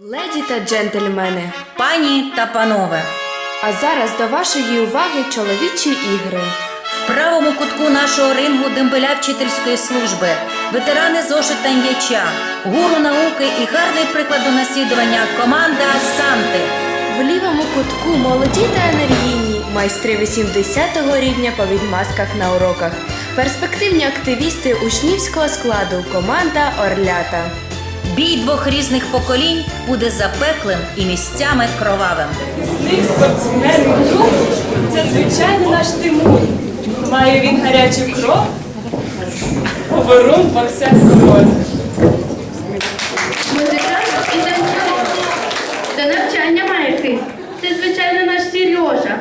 Леді та джентльмени, Пані та панове, а зараз до вашої уваги чоловічі ігри. в правому кутку нашого рингу дембеля вчительської служби, ветерани зошита м'яча, гуру науки і гарний приклад до наслідування команда Санти. В лівому кутку молоді та енергійні майстри 80-го рівня по відмазках на уроках. Перспективні активісти учнівського складу команда Орлята. Бій двох різних поколінь буде запеклим і місцями кровавим. Міський спортсменний клуб це звичайний наш Тимур. Має він гарячу кров, говорун боксер король. Музикант і танцює. До навчання має хист. Це, звичайно, наш Сережа.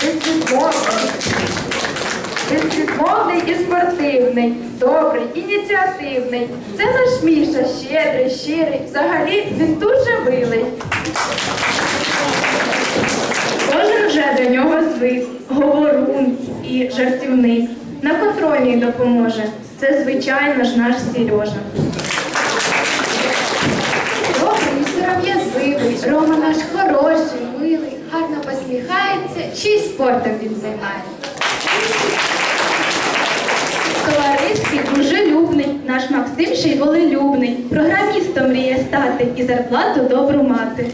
Безвідмовний. Безвідмовний і спортивний, добрий, ініціативний. Це наш Міша, щедрий, щирий. Взагалі він дуже милий. Кожен вже до нього звик. Говорун і жартівник. На контрольній допоможе. Це, звичайно ж, наш Сережа. Сором'язливий, Рома наш хороший, милий, гарно посміхається, ще й спортом він займається. Товариський, дружелюбний, наш Максим ще й волелюбний. Програмістом мріє стати і зарплату добру мати.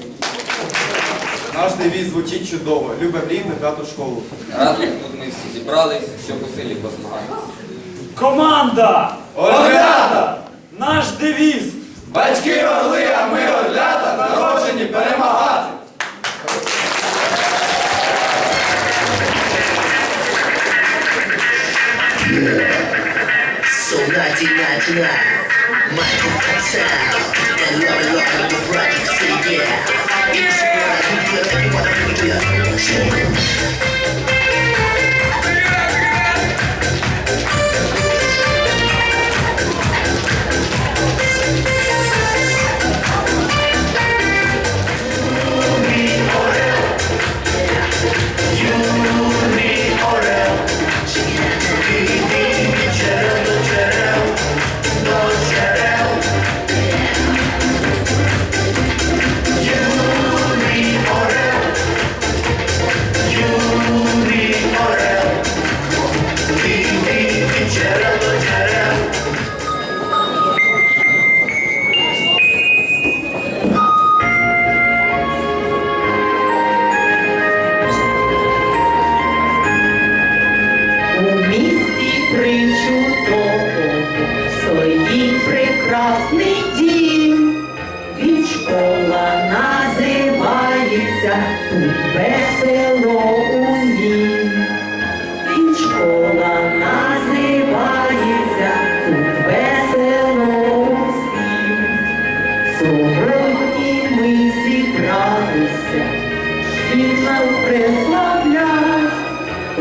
Наш девіз звучить чудово. Любим рівне п'яту школу. Разом тут ми всі зібрались, щоб у селі позмагатися. Команда! Орлята! Наш девіз! Батьки орли, а ми орлята, народжені перемагати! Yeah. Прекрасний дім. Від школа називається тут весело у нім. Від школа називається тут весело усім. Сьогодні ми зібралися і нас приславлять.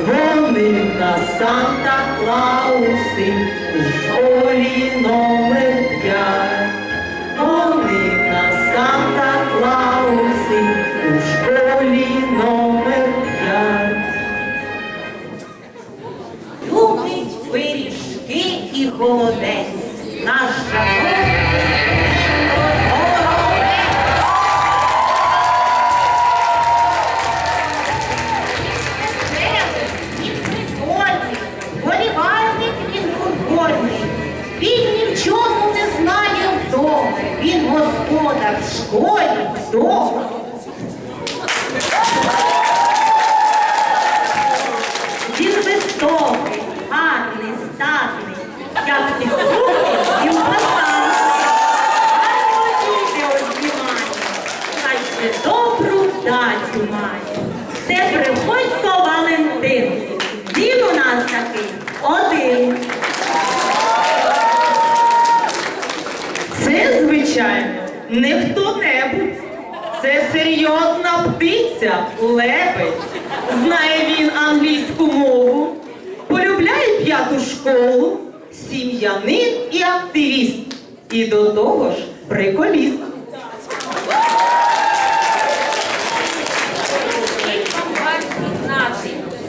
Вони на Санта Клауси у школі номер Він ні в чому не знає вдома. Він господар в школі вдома. Він високий, гарний, статний, як ті хлопці, він пасав. Гарно діти обнімає, хай ще добру дачу має. Це Приходько Валентин. Він у нас такий один. Це, звичайно, не хто-небудь. Це серйозна птиця, лебедь. Знає він англійську мову, полюбляє п'яту школу, сім'янин і активіст. І до того ж приколіст.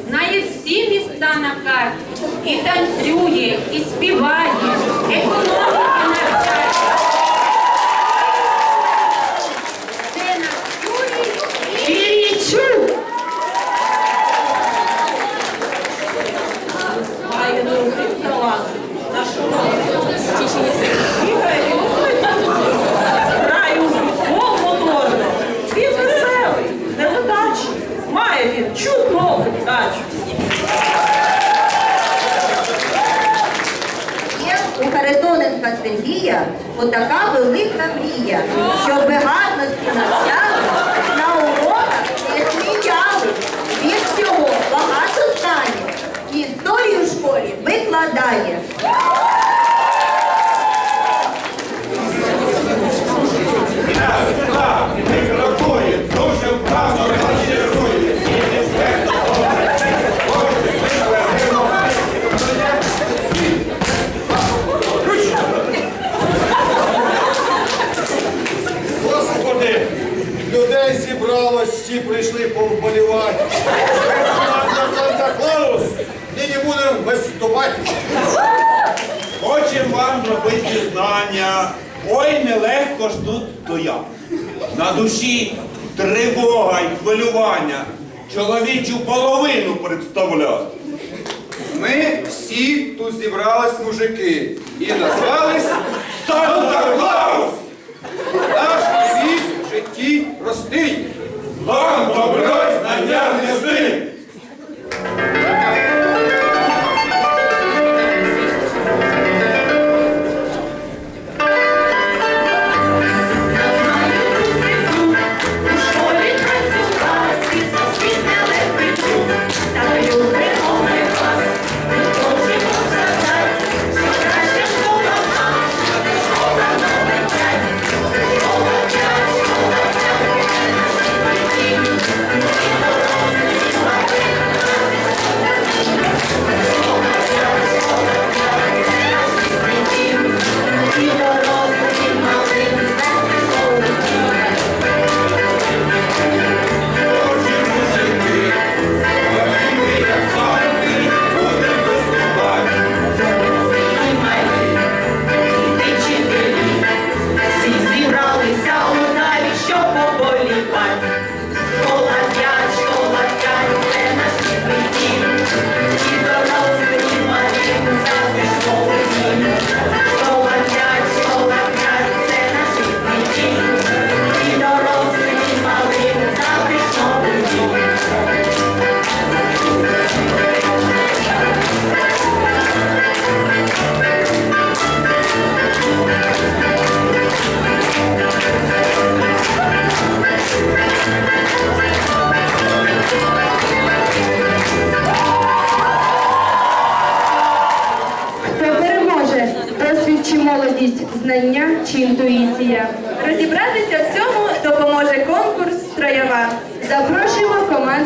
Знає всі міста на карті. І танцює, і співає, економіки Сергія отака велика мрія, щоб гарно всі навчали. На душі тривога і хвилювання. Чоловічу половину представляти. Ми всі тут зібрались мужики і назвались Санта-Клаус. Наш девіз в житті простий. Вам добро знання неси!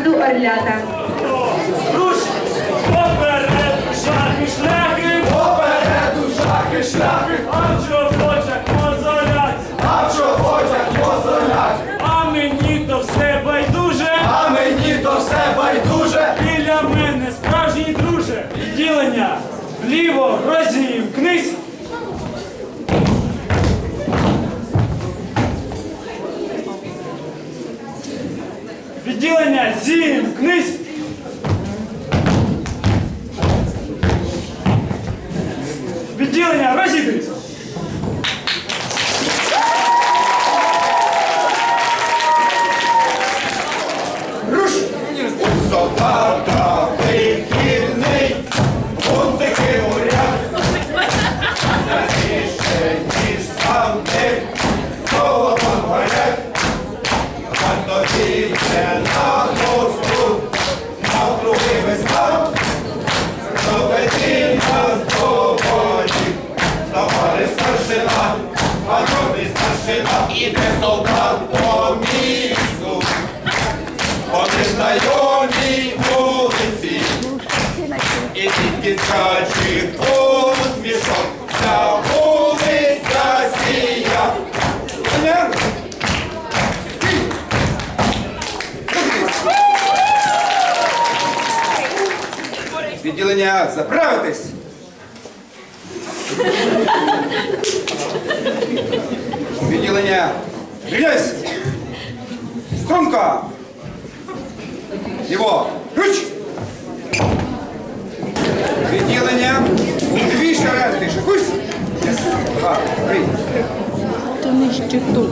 Команду Орлята. Руш! Поперед шахи шляхи! Попереду шахи, шляхи, А чого в очах мозолять? а що хочуть позорять. А мені то все байдуже! А мені то все байдуже. Біля мене справжній друже! Відділення! Вліво, розімкнись! Відділення зімкнись! Відділення тоді вже Відділення заправитись! Відділення Рівняйсь! Струнка! Його! Руч! Відділення дві шеренги. Шикусь! Раз, два, три.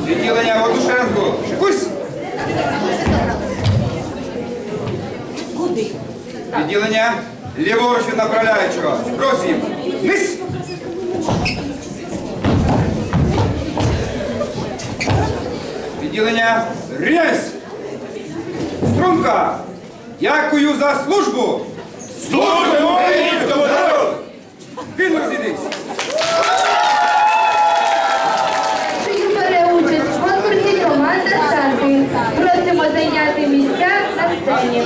Відділення в одну шеренгу. Шикусь! Відділення ліворуч від направляючого. Збрось їм. Вниз! Відділення Рєсь! Струнка! Дякую за службу! Служимо українському народу! Він розійдись! Бере участь в конкурсі команда Сарпін. Просимо зайняти місця на сцені.